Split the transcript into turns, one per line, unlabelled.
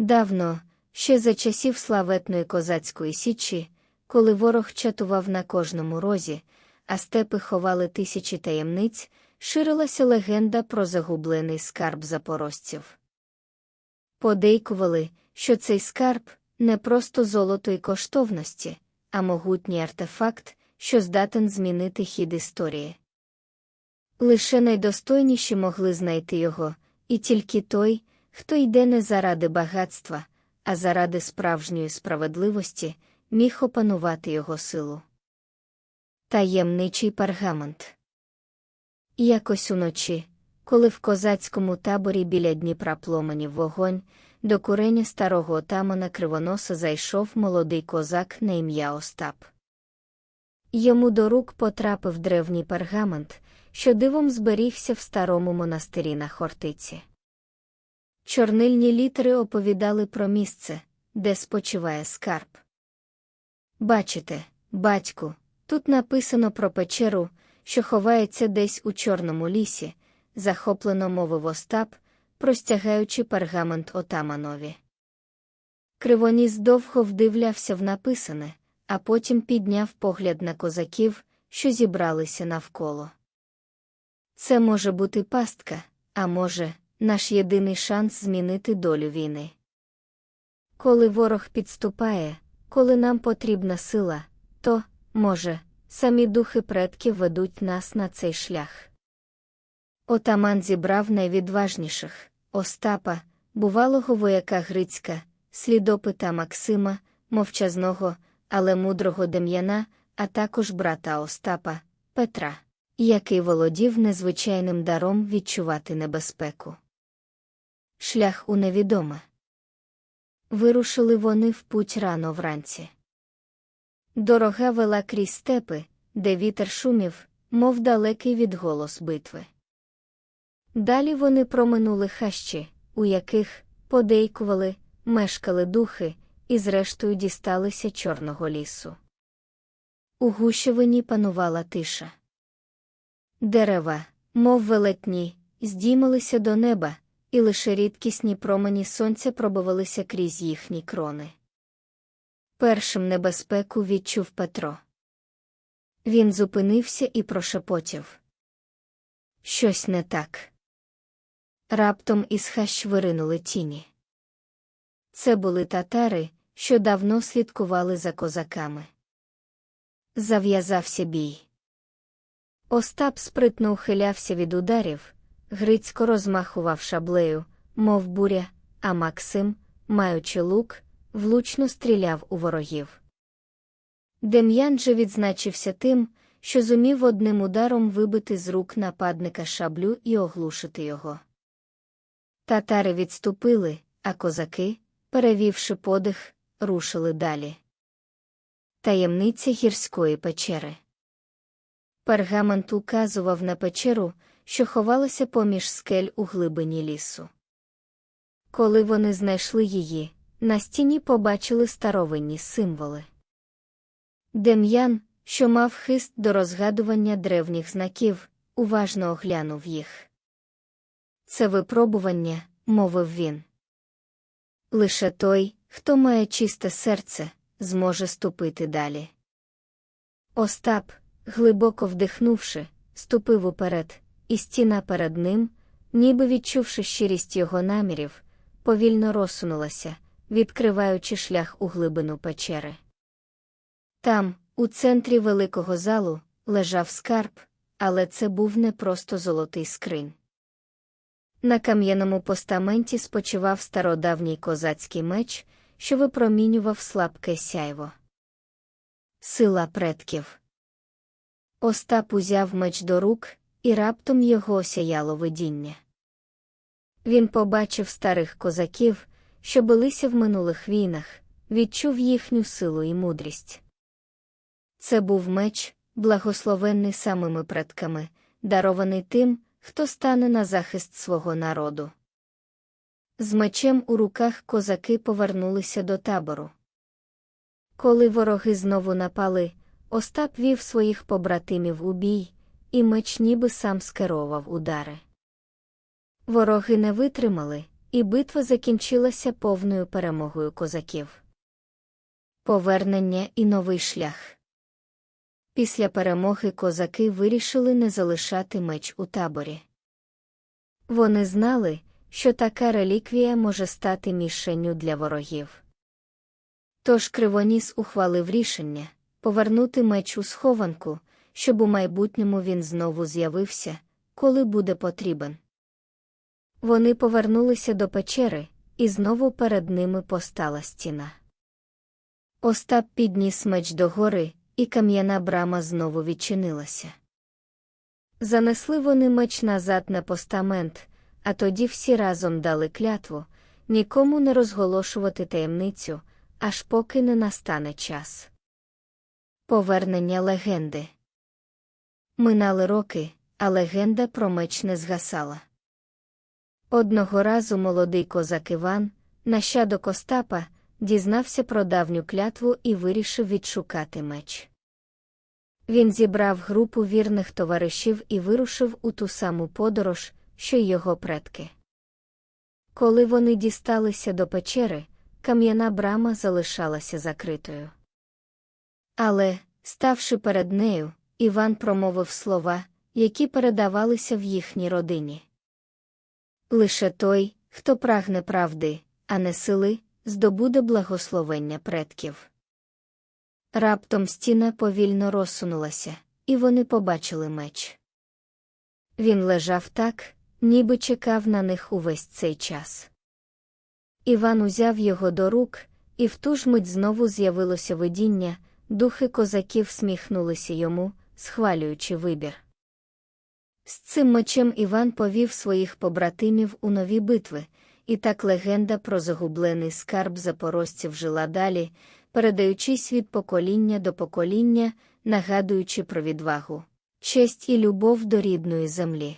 Давно, ще за часів славетної козацької січі, коли ворог чатував на кожному розі, а степи ховали тисячі таємниць, ширилася легенда про загублений скарб запорожців. Подейкували, що цей скарб не просто золото й коштовності, а могутній артефакт, що здатен змінити хід історії. Лише найдостойніші могли знайти його, і тільки той, хто йде не заради багатства, а заради справжньої справедливості, міг опанувати його силу. Таємничий пергамент. Якось уночі, коли в козацькому таборі біля Дніпра пломенів вогонь, до куреня старого отамана кривоноса зайшов молодий козак на ім'я Остап. Йому до рук потрапив древній пергамент, що дивом зберігся в старому монастирі на Хортиці. Чорнильні літери оповідали про місце, де спочиває скарб. Бачите, батьку, тут написано про печеру, що ховається десь у чорному лісі, захоплено мовив Остап, простягаючи пергамент отаманові. Кривоніс довго вдивлявся в написане, а потім підняв погляд на козаків, що зібралися навколо. Це може бути пастка, а може, наш єдиний шанс змінити долю війни. Коли ворог підступає, коли нам потрібна сила, то, може, самі духи предків ведуть нас на цей шлях. Отаман зібрав найвідважніших Остапа, бувалого вояка Грицька, слідопита Максима, мовчазного, але мудрого Дем'яна, а також брата Остапа, Петра, який володів незвичайним даром відчувати небезпеку. Шлях у невідоме. Вирушили вони в путь рано вранці. Дорога вела крізь степи, де вітер шумів, мов далекий відголос битви. Далі вони проминули хащі, у яких, подейкували, мешкали духи, і зрештою дісталися Чорного лісу. У гущевині панувала тиша. Дерева, мов велетні, здіймалися до неба, і лише рідкісні промені сонця пробивалися крізь їхні крони. Першим небезпеку відчув Петро. Він зупинився і прошепотів. Щось не так. Раптом із хащ виринули тіні. Це були татари, що давно слідкували за козаками. Зав'язався бій. Остап спритно ухилявся від ударів, Грицько розмахував шаблею, мов буря, а Максим, маючи лук, влучно стріляв у ворогів. Дем'ян же відзначився тим, що зумів одним ударом вибити з рук нападника шаблю і оглушити його. Татари відступили, а козаки, перевівши подих, рушили далі. Таємниця гірської печери. Пергамент указував на печеру, що ховалася поміж скель у глибині лісу. Коли вони знайшли її, на стіні побачили старовинні символи. Дем'ян, що мав хист до розгадування древніх знаків, уважно оглянув їх. Це випробування, мовив він. Лише той, хто має чисте серце, зможе ступити далі. Остап, глибоко вдихнувши, ступив уперед, і стіна перед ним, ніби відчувши щирість його намірів, повільно розсунулася, відкриваючи шлях у глибину печери. Там, у центрі великого залу, лежав скарб, але це був не просто золотий скринь. На кам'яному постаменті спочивав стародавній козацький меч, що випромінював слабке сяйво. Сила предків. Остап узяв меч до рук, і раптом його осяяло видіння. Він побачив старих козаків, що билися в минулих війнах, відчув їхню силу і мудрість. Це був меч, благословенний самими предками, дарований тим, хто стане на захист свого народу. З мечем у руках козаки повернулися до табору. Коли вороги знову напали, Остап вів своїх побратимів у бій, і меч ніби сам скеровав удари. Вороги не витримали, і битва закінчилася повною перемогою козаків. Повернення і новий шлях. Після перемоги козаки вирішили не залишати меч у таборі. Вони знали, що така реліквія може стати мішенню для ворогів. Тож Кривоніс ухвалив рішення повернути меч у схованку, щоб у майбутньому він знову з'явився, коли буде потрібен. Вони повернулися до печери, і знову перед ними постала стіна. Остап підніс меч догори, і кам'яна брама знову відчинилася. Занесли вони меч назад на постамент, а тоді всі разом дали клятву нікому не розголошувати таємницю, аж поки не настане час. Повернення легенди. Минали роки, а легенда про меч не згасала. Одного разу молодий козак Іван, нащадок Остапа, дізнався про давню клятву і вирішив відшукати меч. Він зібрав групу вірних товаришів і вирушив у ту саму подорож, що й його предки. Коли вони дісталися до печери, кам'яна брама залишалася закритою. Але, ставши перед нею, Іван промовив слова, які передавалися в їхній родині. Лише той, хто прагне правди, а не сили, здобуде благословення предків. Раптом стіна повільно розсунулася, і вони побачили меч. Він лежав так, ніби чекав на них увесь цей час. Іван узяв його до рук, і в ту ж мить знову з'явилося видіння, духи козаків сміхнулися йому, схвалюючи вибір. З цим мечем Іван повів своїх побратимів у нові битви, і так легенда про загублений скарб запорожців жила далі, передаючись від покоління до покоління, нагадуючи про відвагу, честь і любов до рідної землі.